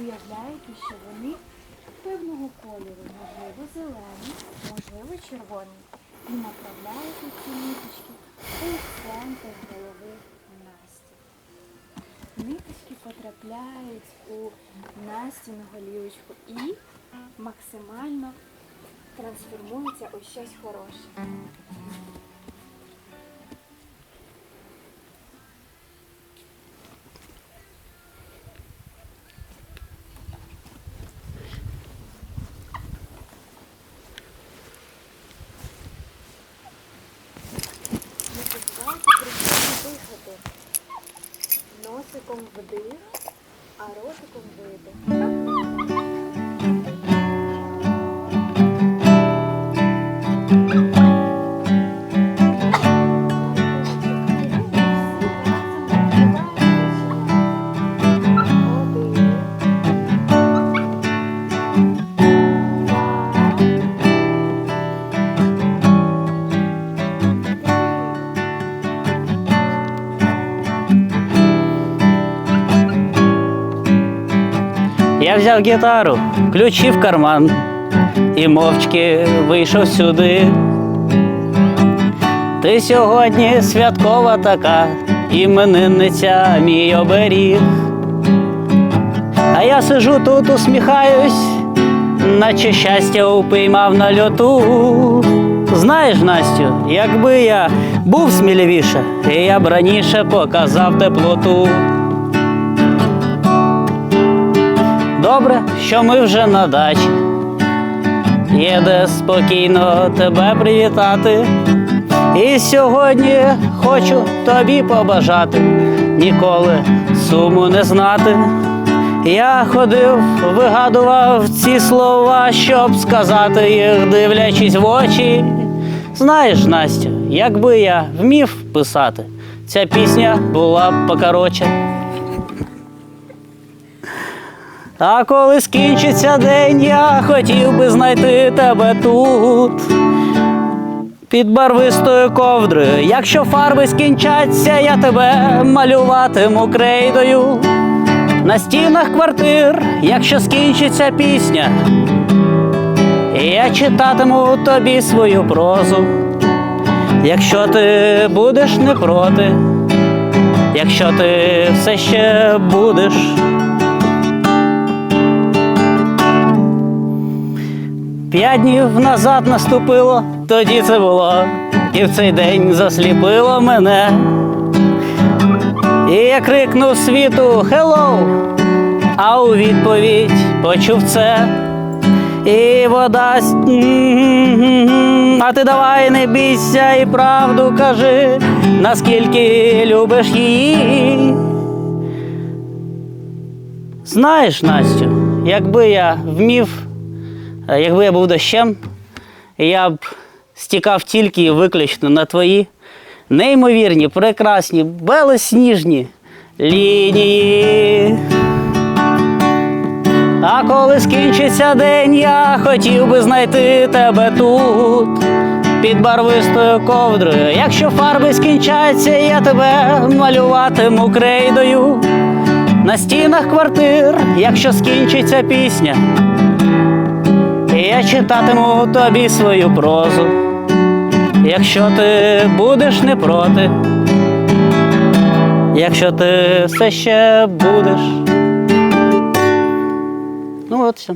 Уявляєте, що вони певного кольору, можливо, зелені, можливо, червоні. І направляєте ці ниточки у центр голови Насті. Ниточки потрапляють у Настіну голівочку і максимально трансформуються у щось хороше. Причому дихати. Носиком вдих, а ротиком видих. Я взяв гітару, ключі в карман і мовчки вийшов сюди. Ти сьогодні святкова така, іменинниця мій оберіг. А я сижу тут, усміхаюсь, наче щастя упіймав на льоту. Знаєш, Настю, якби я був сміливіше, я б раніше показав теплоту. Добре, що ми вже на дачі. Є де спокійно тебе привітати. І сьогодні хочу тобі побажати ніколи суму не знати. Я ходив, вигадував ці слова, щоб сказати їх, дивлячись в очі. Знаєш, Настю, якби я вмів писати, ця пісня була б покороче. А коли скінчиться день, я хотів би знайти тебе тут. Під барвистою ковдрою, якщо фарби скінчаться, я тебе малюватиму крейдою. На стінах квартир, якщо скінчиться пісня, я читатиму тобі свою прозу. Якщо ти будеш не проти, якщо ти все ще будеш. П'ять днів назад наступило, тоді це було, і в цей день засліпило мене. І я крикнув світу «Хеллоу!», а у відповідь почув це. І вода. А ти давай не бійся і правду кажи, наскільки любиш її. Знаєш, Настю, якби я вмів Якби я був дощем, я б стікав тільки виключно на твої неймовірні, прекрасні, белосніжні лінії. А коли скінчиться день, я хотів би знайти тебе тут, під барвистою ковдрою. Якщо фарби скінчаться, я тебе малюватиму крейдою. На стінах квартир, якщо скінчиться пісня. Я читатиму тобі свою прозу, якщо ти будеш не проти, якщо ти все ще будеш. Ну от все.